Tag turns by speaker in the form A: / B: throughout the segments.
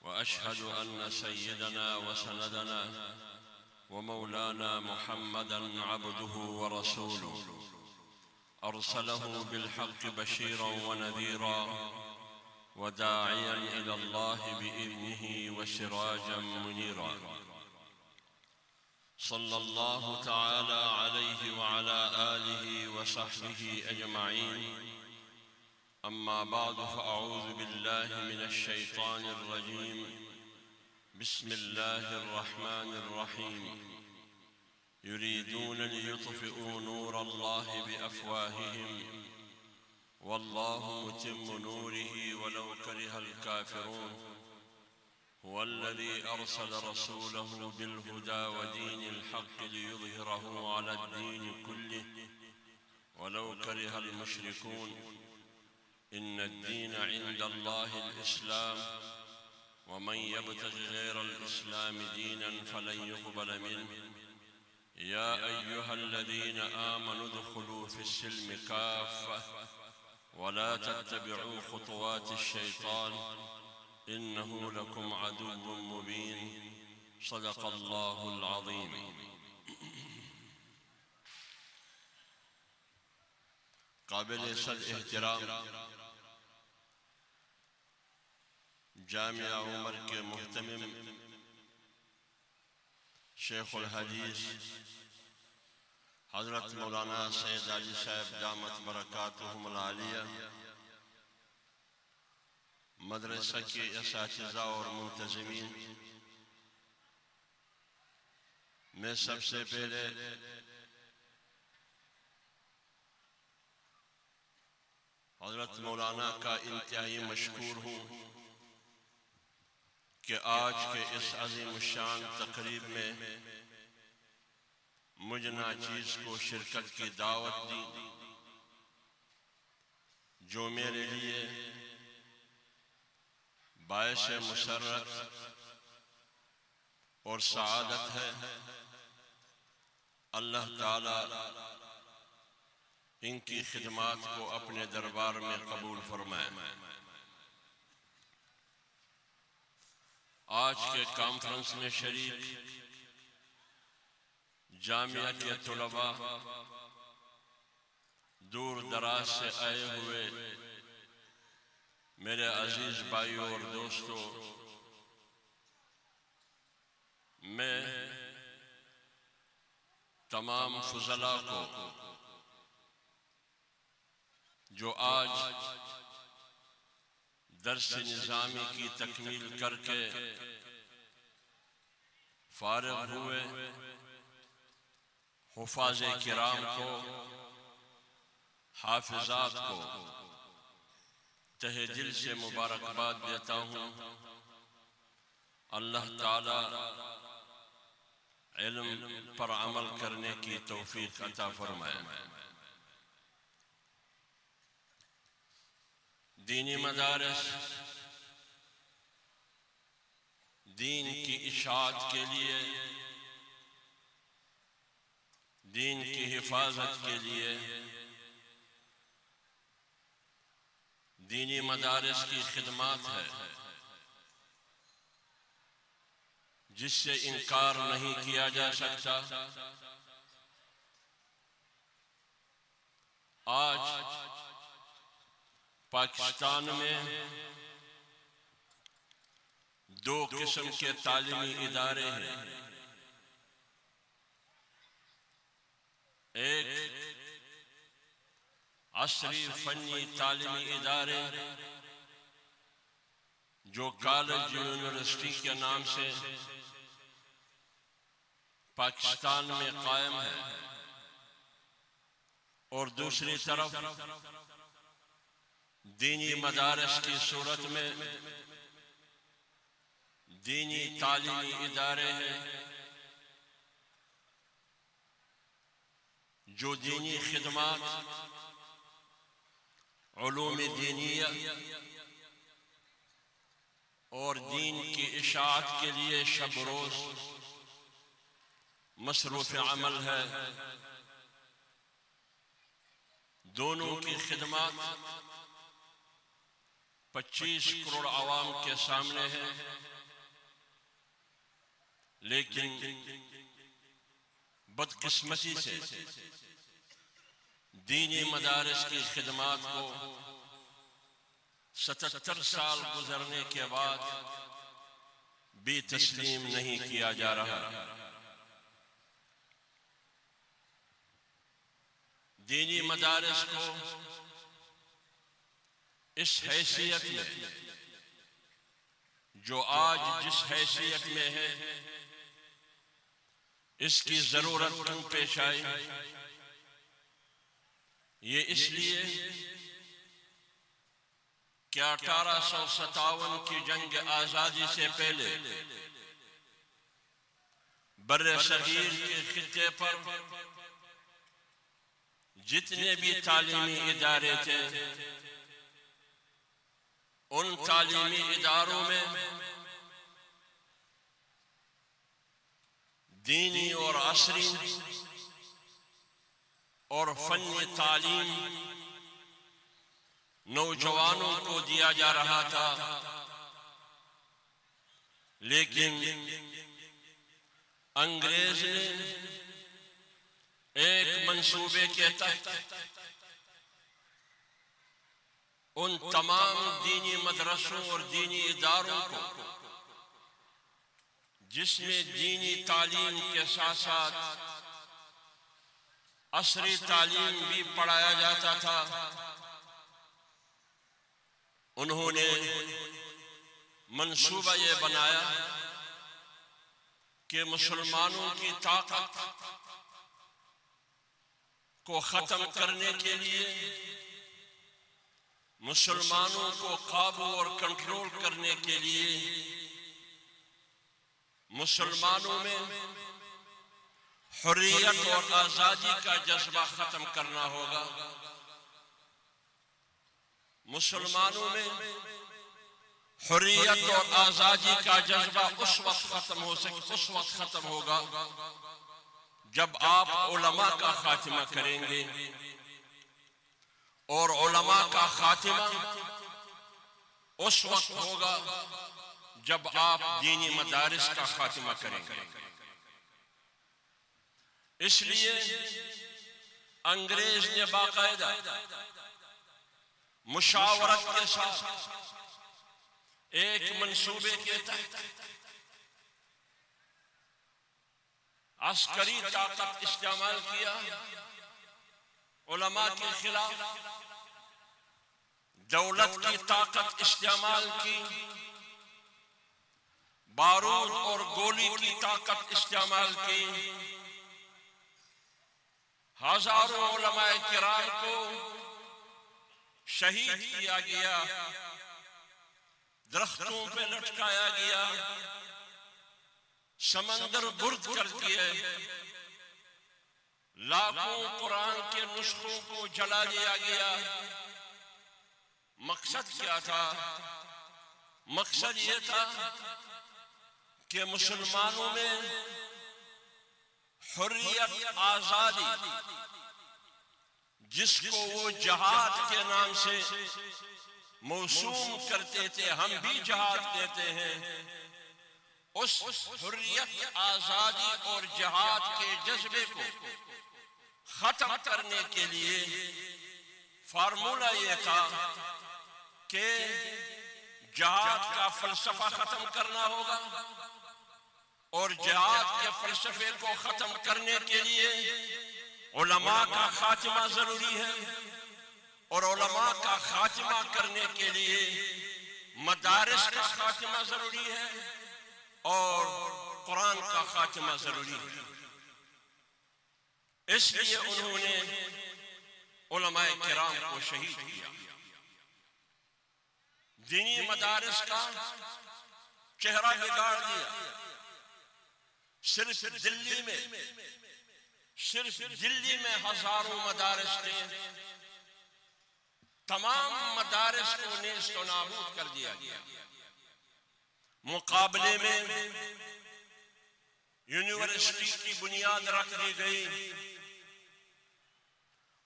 A: وأشهد أن سيدنا وسندنا ومولانا محمدا عبده ورسوله. أرسله بالحق بشيرا ونذيرا وداعيا إلى الله بإذنه وسراجا منيرا. صلى الله تعالى عليه وعلى آله وصحبه أجمعين. أما بعد فأعوذ بالله من الشيطان الرجيم. بسم الله الرحمن الرحيم. يريدون ليطفئوا نور الله بأفواههم. والله متم نوره ولو كره الكافرون. هو الذي أرسل رسوله بالهدى ودين الحق ليظهره على الدين كله. ولو كره المشركون. إن الدين عند الله الإسلام ومن يبتغ غير الإسلام دينا فلن يقبل منه. يا أيها الذين آمنوا ادخلوا في السلم كافة ولا تتبعوا خطوات الشيطان إنه لكم عدو مبين. صدق الله العظيم. قابل صد جامعہ عمر کے محتمم شیخ الحدیث حضرت مولانا سید علی صاحب دامت برکاتہم العالیہ، مدرسہ کے اساتذہ اور منتظمین، میں سب سے پہلے حضرت مولانا کا انتہائی مشکور ہوں۔ کہ آج کے اس عظیم الشان تقریب میں مجھ ناچیز کو شرکت کی دعوت دی۔ جو میرے لیے باعث مسرت اور سعادت ہے۔ اللہ تعالی ان کی خدمات کو اپنے دربار میں قبول فرمائے۔ آج کے کانفرنس میں شریک جامعہ کے طلباء دور دراز سے آئے ہوئے میرے عزیز بھائیوں اور دوستوں، میں تمام فضلہ کو جو آج درس نظامی کی تکمیل کر کے فارغ ہوئے۔ حفاظ کرام کو، حافظات کو۔ تہ دل سے مبارکباد دیتا ہوں۔ اللہ تعالی علم پر عمل کرنے کی توفیق عطا فرمائے۔ دینی مدارس دین کی اشاعت کے لیے دین کی حفاظت کے لیے۔ دینی مدارس کی خدمات ہے جس سے انکار نہیں کیا جا سکتا۔ آج پاکستان میں دو قسم کے تعلیمی ادارے ہیں۔ ایک عصری فنی تعلیمی ادارے جو کالج یونیورسٹی کے نام سے پاکستان میں قائم ہے۔ اور دوسری طرف دینی مدارس کی صورت میں دینی تعلیمی ادارے ہیں۔ جو دینی خدمات علوم دینیہ اور دین کی اشاعت کے لیے شب روز مصروف عمل ہے۔ دونوں کی خدمات پچیس کروڑ عوام کے سامنے ہے۔ لیکن بدقسمتی سے دینی مدارس کی خدمات کو ستتر سال گزرنے کے بعد بھی تسلیم نہیں کیا جا رہا۔ دینی مدارس کو اس حیثیت میں جو آج جس حیثیت میں ہے اس کی ضرورت کیوں پیش آئی؟ یہ اس لیے کہ اٹھارہ سو ستاون کی جنگ آزادی سے پہلے بر صغیر کے خطے پر جتنے بھی تعلیمی ادارے تھے ان تعلیمی اداروں میں دینی اور عصری اور فنی تعلیم نوجوانوں کو دیا جا رہا تھا۔ لیکن انگریز نے ایک منصوبے کے تحت ان تمام دینی مدرسوں اور دینی اداروں کو، جس میں دینی تعلیم کے ساتھ ساتھ عصری تعلیم بھی پڑھایا جاتا تھا۔ انہوں نے منصوبہ یہ بنایا کہ مسلمانوں کی طاقت کو ختم کرنے کے لیے مسلمانوں کو قابو اور کنٹرول کرنے کے لیے مسلمانوں میں حریت اور آزادی کا جذبہ ختم کرنا ہوگا۔ مسلمانوں میں حریت اور آزادی کا جذبہ اس وقت ختم ہو سکے اس وقت ختم ہوگا جب آپ علماء کا خاتمہ کریں گے۔ اور علماء کا خاتمہ اس وقت ہوگا جب آپ دینی مدارس کا خاتمہ کریں گے۔ اس لیے انگریز نے باقاعدہ مشاورت کے ساتھ ایک منصوبے کے تحت عسکری طاقت استعمال کیا۔ علماء کے خلاف دولت کی طاقت استعمال کی، بارود اور گولی کی طاقت استعمال کی۔ ہزاروں علماء کرام کو شہید کیا گیا، درختوں پہ لٹکایا گیا، سمندر برد کر دیے۔ لاکھوں قرآن کے نسخوں کو جلا دیا گیا۔ مقصد کیا تھا؟ مقصد یہ تھا کہ مسلمانوں میں حریت آزادی، جس کو وہ جہاد کے نام سے موسوم کرتے تھے، ہم بھی جہاد کہتے ہیں۔ اس حریت آزادی اور جہاد کے جذبے کو ختم کرنے کے لیے فارمولہ یہ تھا کہ جہاد کا فلسفہ ختم کرنا ہوگا اور جہاد کے فلسفے کو ختم کرنے کے لیے علماء کا خاتمہ ضروری ہے اور علماء کا خاتمہ کرنے کے لیے مدارس کا خاتمہ ضروری ہے اور قرآن کا خاتمہ ضروری ہے۔ اس لیے انہوں نے علماء کرام کو شہید کیا۔ دینی مدارس کا چہرہ بگاڑ دیا۔ صرف دلی میں، صرف دلی میں ہزاروں مدارس تھے تمام مدارس کو نیست و نابود کر دیا۔ گیا مقابلے میں یونیورسٹی کی بنیاد رکھ دی گئی۔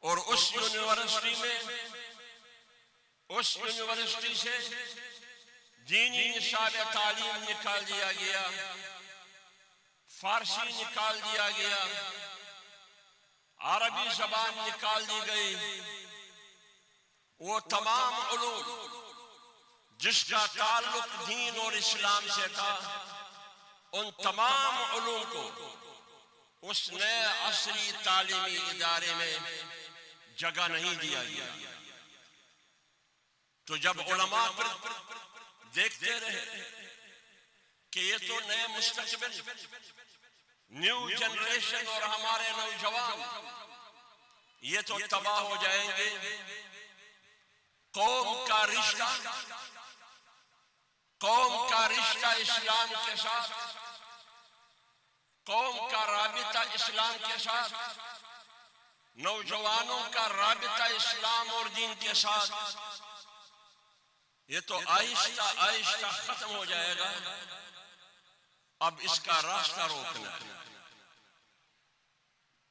A: اور اس یونیورسٹی میں اس یونیورسٹی سے دینی نصاب تعلیم نکال دیا گیا۔ فارسی نکال دیا گیا۔ عربی زبان نکال دی گئی۔ وہ تمام علوم جس کا تعلق دین اور اسلام سے تھا، ان تمام علوم کو اس نئے عصری تعلیمی ادارے میں جگہ نہیں دیا گیا۔ تو جب علماء پر دیکھتے رہے کہ یہ تو نئے مستقبل نیو جنریشن اور ہمارے نوجوان، یہ تو تباہ ہو جائیں گے۔ قوم کا رشتہ، قوم کا رشتہ اسلام کے ساتھ، قوم کا رابطہ اسلام کے ساتھ۔ نوجوانوں کا رابطہ اسلام اور دین کے ساتھ۔ یہ تو آہستہ آہستہ ختم ہو جائے گا۔ اب اس کا راستہ روکنا۔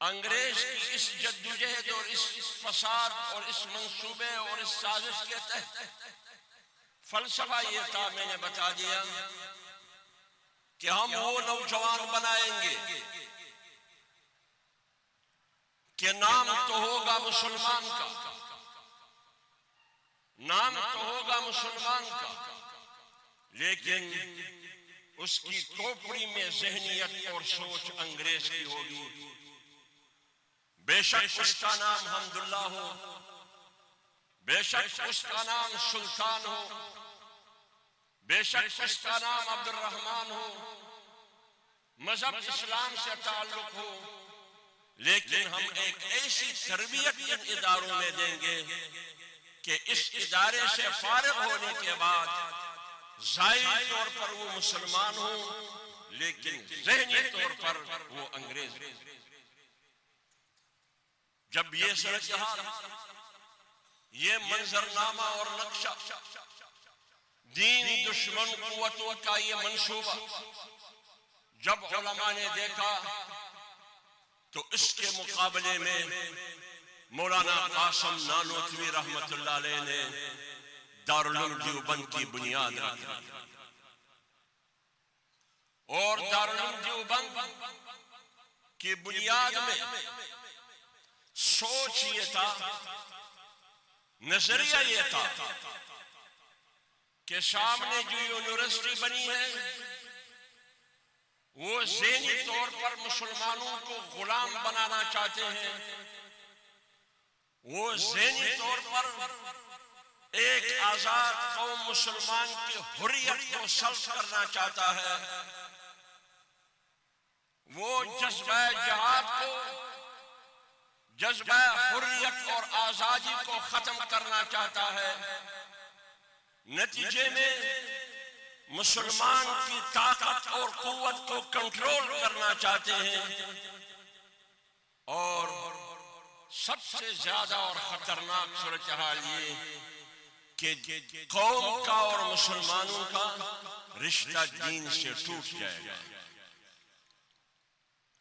A: انگریز کی اس جدوجہد اور اس فساد اور اس منصوبے اور اس سازش کے تحت فلسفہ یہ تھا، میں نے بتا دیا کہ ہم وہ نوجوان بنائیں گے۔ کہ نام تو ہوگا مسلمان کا۔ نام تو ہوگا مسلمان کا۔ لیکن اس کی کھوپڑی میں ذہنیت اور سوچ انگریز کی ہوگی۔ بے شک اس کا نام حمداللہ ہو۔ بے شک اس کا نام سلطان ہو۔ بے شک اس کا نام عبد الرحمن ہو۔ مذہب اسلام سے تعلق ہو۔ لیکن ہم ایک ایسی تربیت ان اداروں میں دیں گے کہ اس ادارے سے فارغ ہونے کے بعد ظاہری طور پر وہ مسلمان ہو لیکن ذہنی طور پر وہ انگریز جب یہ صورتحال یہ منظرنامہ اور نقشہ، دین، دشمن، قوتوں کا یہ منصوبہ، جب علماء نے دیکھا تو اس کے مقابلے میں مولانا قاسم نانوتوی رحمت اللہ علیہ نے دارالعلوم دیوبند کی بنیاد رکھی اور دارالعلوم دیوبند کی بنیاد میں سوچ یہ تھا، نظریہ یہ تھا کہ سامنے جو یونیورسٹی بنی ہے وہ ذہنی طور پر مسلمانوں کو غلام بنانا چاہتے ہیں۔ وہ ذہنی طور پر ایک آزاد قوم مسلمان کی حریت کو سلف کرنا چاہتا ہے۔ وہ جذبہ جہاد کو، جذبہ حریت اور آزادی کو ختم کرنا چاہتا ہے۔ نتیجے میں مسلمان کی طاقت اور قوت کو کنٹرول کرنا چاہتے ہیں اور سب سے زیادہ اور خطرناک صورتحال یہ کہ قوم کا اور مسلمانوں کا رشتہ دین سے ٹوٹ جائے گا۔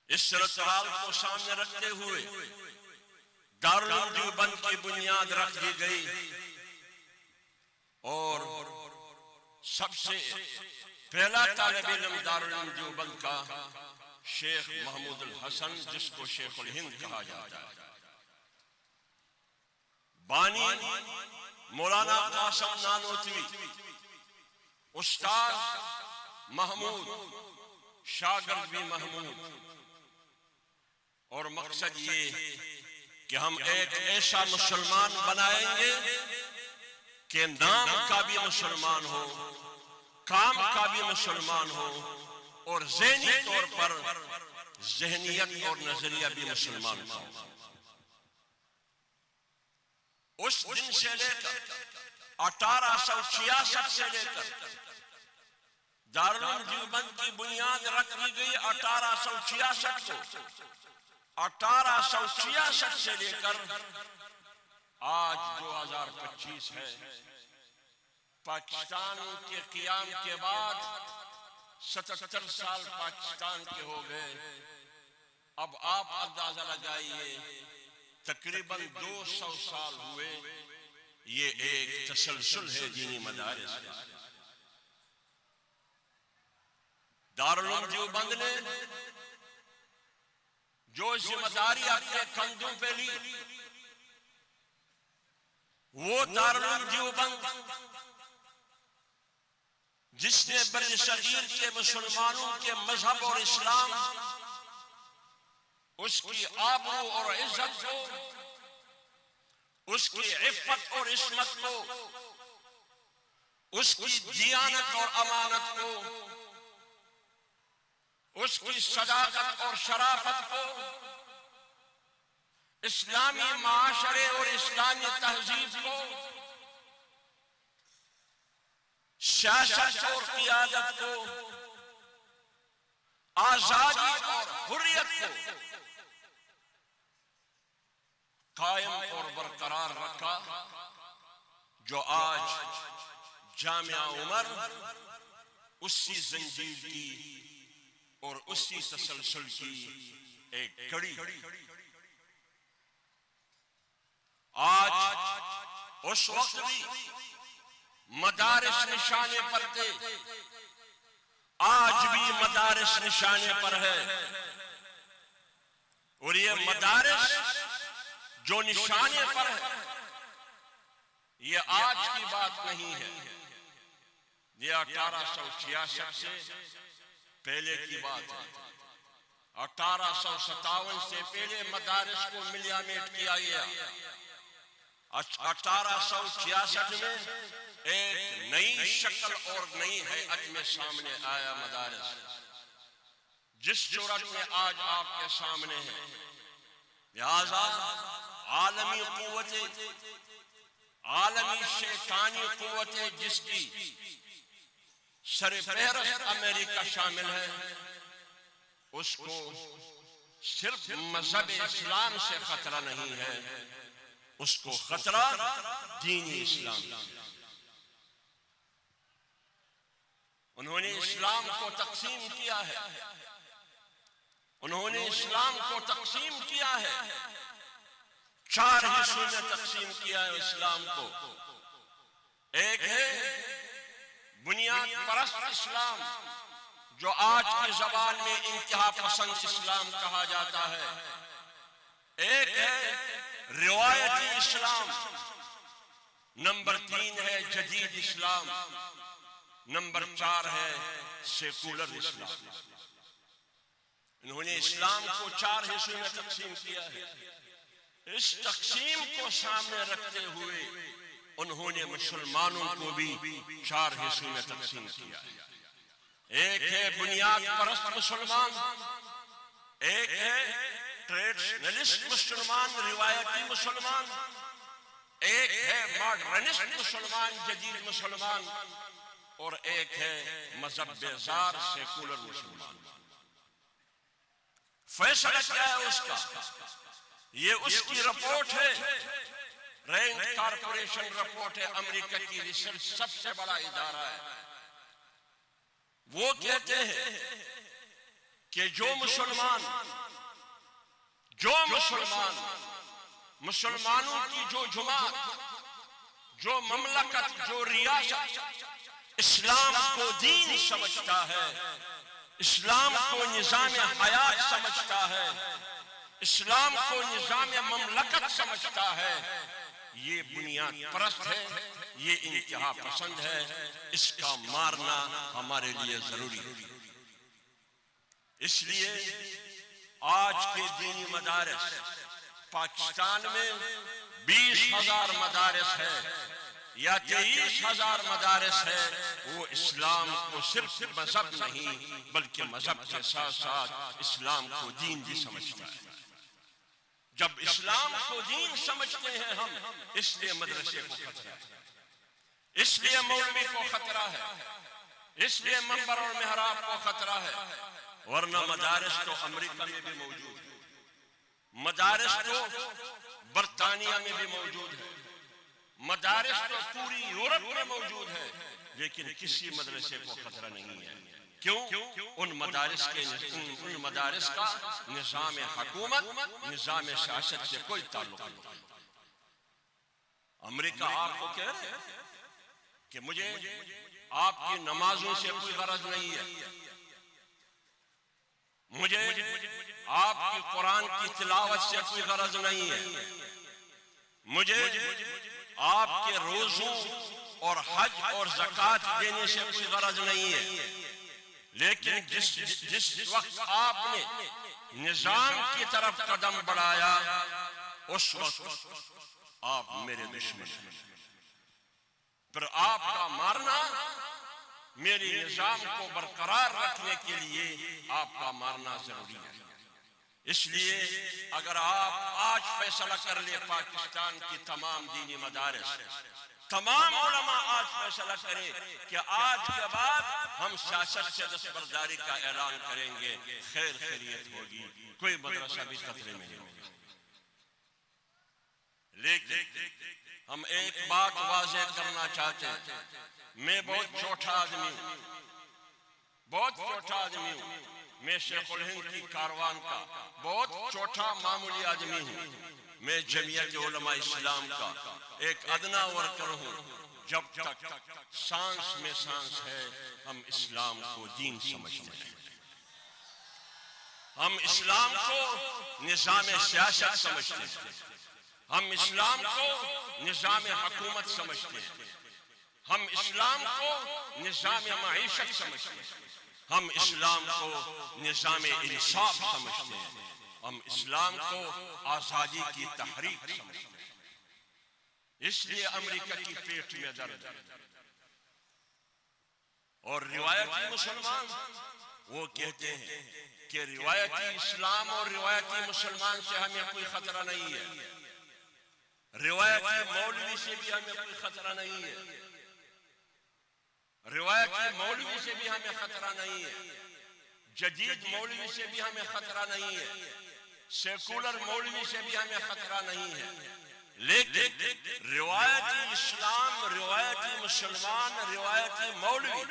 A: اس صورتحال کو سامنے رکھتے ہوئے دارالعلوم دیوبند کی بنیاد رکھ دی گئی اور سب سے پہلا طالب علم دارالعلوم دیوبند کا شیخ محمود الحسن، جس کو شیخ الہند کہا جاتا ہے۔ بانی مولانا قاسم نانوتوی، استاد محمود، شاگرد بھی محمود۔ اور مقصد یہ کہ ہم ایک ایسا مسلمان بنائیں گے کہ نام کا بھی مسلمان ہو، کام کا بھی مسلمان ہو، اور ذہنی طور پر ذہنیت اور نظریہ بھی مسلمان ہو۔ اس دن سے لے کر اٹھارہ سو چھیاسٹھ سے لے کر دارالعلوم دیوبند کی بنیاد رکھ دی گئی اٹھارہ سو چھیاسٹھ کو۔ اٹھارہ سو چھیاسٹھ سے لے کر آج دو ہزار پچیس ہے۔ پاکستان کے قیام کے بعد ستتر سال پاکستان کے ہو گئے۔ اب آپ اندازہ لگائیے، تقریباً دو سو سال ہوئے۔ یہ ایک تسلسل ہے دینی مدارس دارالعلوم دیوبند نے، جو ذمہ داری اپنے کندھوں پہ لی۔ وہ دارالعلوم دیوبند جس نے بر صغیر کے مسلمانوں کے مذہب اور اسلام اس کی آبرو اور عزت کو، اس کی عفت اور عصمت کو، اس کی دیانت اور امانت کو، اس کی صداقت اور شرافت کو اسلامی معاشرے اور اسلامی تہذیب کو سیاست اور قیادت کو، آزادی اور حریت کو قائم اور برقرار رکھا، جو آج جامعہ عمر اسی زنجیر کی اور اسی تسلسل کی ایک کڑی آج اس وقت بھی مدارس نشانے پر تھے۔ آج بھی مدارس نشانے پر ہے۔ اور یہ مدارس جو نشانے پر ہے، یہ آج کی بات نہیں ہے۔ یہ اٹھارہ سو چھیاسٹھ سے پہلے کی بات ہے۔ اٹھارہ سو ستاون سے پہلے مدارس کو ملیا میٹ کیا گیا۔ اٹھارہ سو چھیاسٹھ میں ایک نئی شکل اور نئی حیعت میں سامنے آیا مدارس، جس صورت میں آج آپ کے سامنے ہے لہذا عالمی قوتیں، عالمی شیطانی قوتیں جس کی سر فہرست امریکہ شامل ہے، اس کو صرف مذہب اسلام سے خطرہ نہیں ہے۔ اس کو خطرہ دینی اسلام۔ انہوں نے اسلام کو تقسیم کیا ہے۔ انہوں نے اسلام کو تقسیم کیا ہے۔ چار حصوں میں تقسیم کیا ہے اسلام کو۔ ایک ہے بنیاد پرست اسلام، جو آج کی زبان میں انتہا پسند اسلام کہا جاتا ہے۔ ایک ہے روایتی اسلام نمبر تین ہے جدید اسلام، نمبر چار ہے سیکولر اسلام۔ انہوں نے اسلام کو چار حصوں میں تقسیم کیا ہے۔ اس تقسیم کو سامنے رکھتے ہوئے انہوں نے مسلمانوں کو بھی چار حصوں میں تقسیم کیا ہے۔ ایک ہے بنیاد پرست مسلمان، ایک ہے ٹریڈشنلسٹ مسلمان روایتی مسلمان، ایک ہے ماڈرنسٹ مسلمان، جدید مسلمان، اور ایک ہے مذہب بیزار سیکولر مسلمان۔ فیصلہ کیا ہے اس کا؟ یہ اس کی رپورٹ ہے۔ رینک کارپوریشن رپورٹ ہے۔ امریکہ کی ریسرچ سب سے بڑا ادارہ ہے۔ وہ کہتے ہیں کہ جو مسلمان جو مسلمان مسلمانوں کی جو جماعت، جو مملکت، جو ریاست، اسلام کو دین سمجھتا ہے، اسلام کو نظام حیات سمجھتا ہے، اسلام کو نظام مملکت سمجھتا ہے، یہ بنیاد پرست ہے، یہ انتہا پسند ہے، اس کا مارنا ہمارے لیے ضروری۔ ہے اس لیے آج کے دینی مدارس پاکستان میں بیس ہزار مدارس ہے یا تیئیس ہزار مدارس ہے وہ اسلام کو صرف مذہب نہیں، بلکہ مذہب کے ساتھ ساتھ اسلام کو دین بھی سمجھتا ہے۔ جب اسلام کو دین سمجھتے ہیں ہم، اس لیے مدرسے کو خطرہ ہے۔ اس لیے مولوی کو خطرہ ہے۔ اس لیے منبر اور محراب کو خطرہ ہے۔ ورنہ مدارس تو امریکہ میں بھی موجود ہے۔ مدارس تو برطانیہ میں بھی موجود ہے۔ مدارس تو پوری یورپ میں موجود ہے۔ لیکن کسی مدرسے کو خطرہ نہیں ہے۔ کیوں؟ ان مدارس کے ان مدارس کا نظام حکومت، نظام سیاست سے کوئی تعلق نہیں۔ امریکہ آپ کو کہہ رہے کہ مجھے آپ کی نمازوں سے کوئی غرض نہیں ہے۔ مجھے آپ کی قرآن کی تلاوت سے کوئی غرض نہیں ہے۔ مجھے آپ کے روزوں اور حج اور زکات دینے سے کوئی غرض نہیں ہے۔ لیکن جس جس وقت آپ نے نظام کی طرف قدم بڑھایا، اس وقت آپ میرے دشمن پھر آپ کا مارنا میری نظام کو برقرار رکھنے کے لیے آپ کا مارنا ضروری ہے۔ اس لیے اگر آپ آج فیصلہ کر لے پاکستان کی تمام دینی مدارس، تمام علماء آج فیصلہ کریں کہ آج کے بعد ہم سیاست سے دستبرداری کا اعلان کریں گے، خیر خیریت ہوگی، کوئی مدرسہ بھی خطرے میں نہیں ہوگا۔ لیکن ہم ایک بات واضح کرنا چاہتے ہیں۔ میں بہت چھوٹا آدمی ہوں۔ بہت چھوٹا آدمی ہوں۔ میں شیخ الہند کی کاروان کا بہت چھوٹا معمولی آدمی ہوں۔ میں جمعیت علماء اسلام کا ایک ادنا ورکر ہوں۔ جب تک سانس میں سانس ہے، ہم اسلام کو دین سمجھتے ہیں۔ ہم اسلام کو نظام سیاست سمجھتے ہیں۔ ہم اسلام کو نظام حکومت سمجھتے ہیں۔ ہم اسلام کو نظام معیشت سمجھتے ہیں۔ ہم اسلام کو نظام انصاف سمجھتے ہیں۔ ہم اسلام کو آزادی کی تحریک سمجھتے ہیں۔ اس لیے امریکہ کی پیٹ میں درد اور روایتی مسلمان وہ کہتے ہیں کہ روایتی اسلام اور روایتی مسلمان سے ہمیں کوئی خطرہ نہیں ہے۔ روایتی مولوی سے بھی ہمیں کوئی خطرہ نہیں ہے۔ روایتی مولوی سے بھی ہمیں خطرہ نہیں ہے۔ جدید مولوی سے بھی ہمیں خطرہ نہیں ہے۔ سیکولر مولوی سے بھی ہمیں خطرہ نہیں ہے۔ لیکن روایتی اسلام روایتی مسلمان روایتی مولوی۔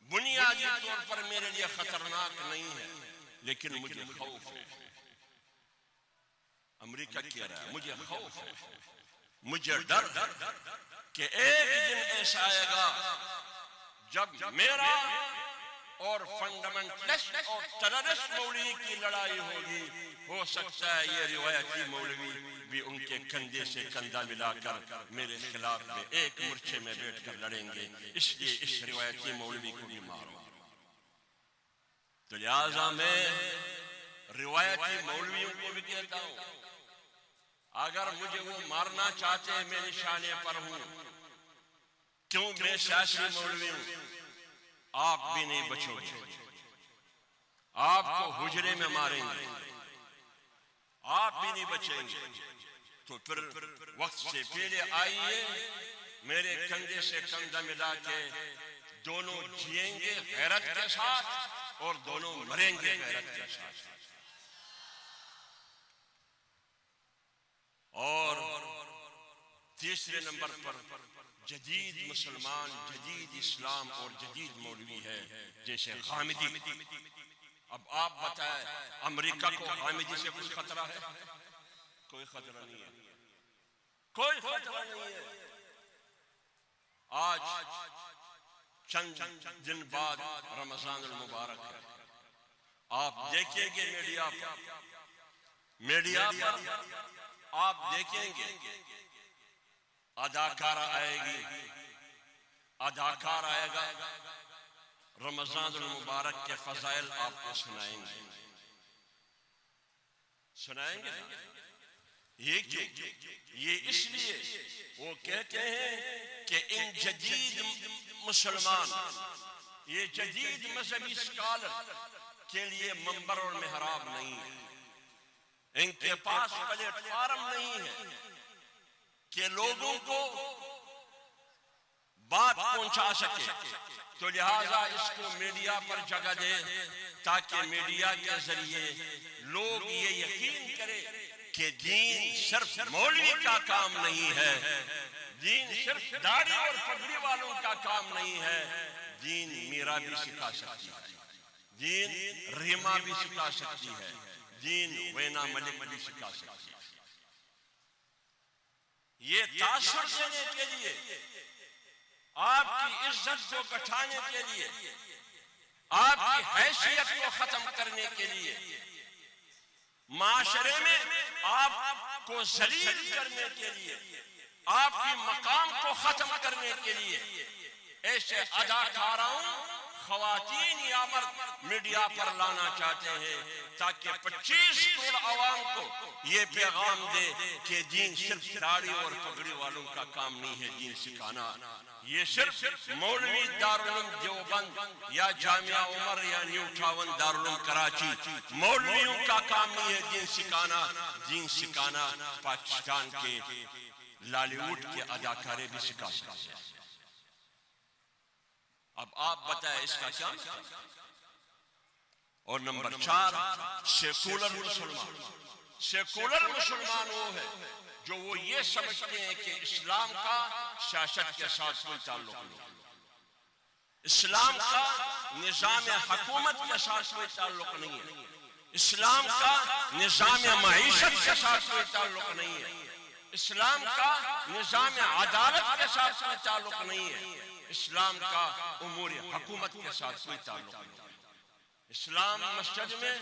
A: بنیادی طور پر میرے لیے خطرناک نہیں ہے لیکن مجھے خوف ہے۔ امریکہ کہہ رہا ہے مجھے خوف ہے۔ مجھے ڈر کہ ایک دن ایسا آئے گا جب میرا اور فنڈامنٹلسٹ اور ٹررسٹ مولوی کی لڑائی ہوگی۔ ہو سکتا ہے یہ روایتی مولوی بھی ان کے کندھے سے کندھا ملا کر میرے خلاف میں ایک مرچے میں بیٹھ کر لڑیں گے۔ اس لیے اس روایتی مولوی کو بھی ماروں تو لہذا میں روایتی مولویوں کو بھی کہتا ہوں۔ اگر مجھے وہ مارنا چاہتے ہیں میں نشانے پر ہوں۔ کیوں؟ میں سیاسی مولوی ہوں۔ آپ بھی نہیں بچو گے۔ آپ کو حجرے میں ماریں گے۔ آپ بھی نہیں بچیں گے۔ تو پھر وقت سے پہلے آئیے، میرے کندھے سے کندھا ملا کے دونوں جیئیں گے غیرت کے ساتھ اور دونوں مریں گے غیرت کے ساتھ۔ اور تیسرے نمبر پر جدید مسلمان، جدید اسلام اور جدید مولوی ہے، جیسے خامدی اب آپ بتائیں، امریکہ کو خامدی سے کوئی خطرہ ہے؟ کوئی خطرہ نہیں ہے۔ کوئی خطرہ نہیں ہے۔ آج چند دن بعد رمضان المبارک ہے۔ آپ دیکھیں گے میڈیا پر۔ میڈیا پر آپ دیکھیں گے، اداکارہ آئے گی۔ اداکار آئے گا۔ رمضان المبارک کے فضائل آپ کو سنائیں گے۔ سنائیں گے یہ کیوں؟ یہ اس لیے وہ کہتے ہیں کہ ان جدید مسلمان، یہ جدید مذہبی سکالر کے لیے منبر اور محراب نہیں ہے۔ ان کے پاس پلیٹ فارم نہیں ہے کہ لوگوں کو بات پہنچا سکے۔ تو لہٰذا اس کو میڈیا پر جگہ دے تاکہ میڈیا کے ذریعے لوگ یہ یقین کرے کہ دین صرف مولوی کا کام نہیں ہے۔ دین صرف داڑھی اور پگڑی والوں کا کام نہیں ہے۔ دین میرا بھی سکھا سکتی ہے۔ دین ریما بھی سکھا سکتی ہے۔ دین وینا ملک بھی سکھا سکتی یہ تاثر دینے کے لیے، آپ کی عزت کو گٹھانے کے لیے، آپ کی حیثیت کو ختم کرنے کے لیے۔ معاشرے میں آپ کو ذلیل کرنے کے لیے، آپ کی مقام کو ختم کرنے کے لیے۔ ایسے اداکاراؤں خواتین یا مرد میڈیا پر لانا چاہتے ہیں تاکہ پچیس کروڑ عوام کو یہ پیغام دے کہ دین صرف داڑھی اور پگڑی والوں کا کام نہیں ہے، دین سکھانا۔ یہ صرف مولوی دارالعلوم دیوبند یا جامعہ عمر یا نیو ٹاون دارالعلوم کراچی۔ مولویوں کا کام نہیں ہے دین سکھانا۔ دین سکھانا پاکستان کے لالی ووڈ کے اداکارے بھی سکھا سکتے ہیں۔ اب آپ بتائیں اس کا کیا مطلب؟ اور نمبر چار سیکولر مسلمان سیکولر مسلمان وہ ہے جو وہ یہ سمجھتے ہیں کہ اسلام کا سیاست کے ساتھ کوئی تعلق نہیں۔ اسلام کا نظام حکومت کے ساتھ کوئی تعلق نہیں ہے۔ اسلام کا نظام معیشت کے ساتھ کوئی تعلق نہیں ہے۔ اسلام کا نظام عدالت کے ساتھ کوئی تعلق نہیں ہے۔ اسلام کا امور حکومت کے ساتھ کوئی تعلق نہیں۔ اسلام مسجد میں،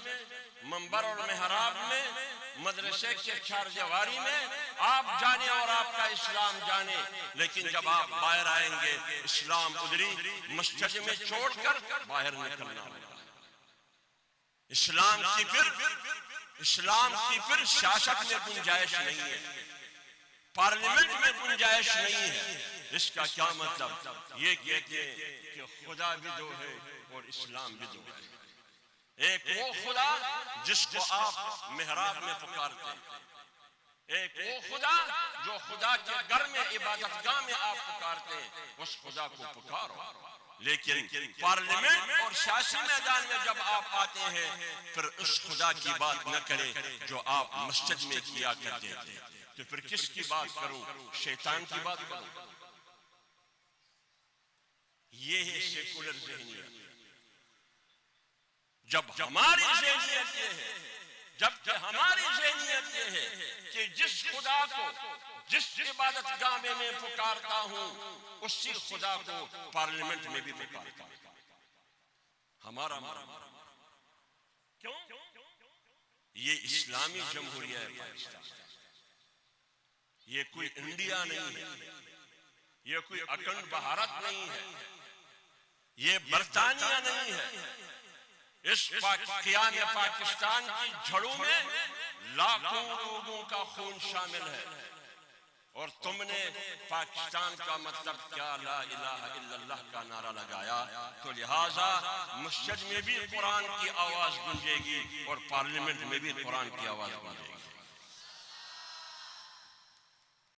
A: منبر اور محراب میں، مدرسے کے چار جواری میں آپ جانے اور آپ کا اسلام جانے۔ لیکن جب آپ باہر آئیں گے، اسلام ادری مسجد میں چھوڑ کر باہر نکلنا ہوگا۔ اسلام کی پھر، اسلام کی پھر سیاست میں گنجائش نہیں ہے۔ پارلیمنٹ میں گنجائش نہیں ہے۔ اس کا کیا مطلب؟ یہ کہتے ہیں کہ خدا بھی دو ہے اور اسلام بھی دو ہے۔ ایک وہ خدا جس کو آپ محراب میں پکارتے ہیں۔ ایک وہ خدا جو خدا کے گھر میں عبادت گاہ میں آپ پکارتے ہیں۔ اس خدا کو پکارو۔ لیکن پارلیمنٹ اور سیاسی میدان میں جب آپ آتے ہیں، پھر اس خدا کی بات نہ کریں جو آپ مسجد میں کیا کرتے تھے تو پھر کس کی بات کروں؟ شیطان کی بات کروں؟ یہ ہے سیکولر ذہنیت۔ جب ہماری ذہنیت یہ ہے، جب ہماری ذہنیت یہ ہے کہ جس خدا کو، جس عبادت گاہ میں میں پکارتا ہوں، اسی خدا کو پارلیمنٹ میں بھی پکارتا ہوں۔ ہمارا کیوں؟ یہ اسلامی جمہوریہ ہے پاکستان۔ یہ کوئی انڈیا نہیں ہے۔ یہ کوئی اکنڈ بھارت نہیں ہے۔ یہ برطانیہ نہیں ہے۔ اس قیام پاکستان کی جھڑوں میں لاکھوں لوگوں کا خون شامل ہے۔ اور تم نے پاکستان کا مطلب کیا لا الہ الا اللہ کا نعرہ لگایا، تو لہٰذا مسجد میں بھی قرآن کی آواز گنجے گی اور پارلیمنٹ میں بھی قرآن کی آواز گنجے گی۔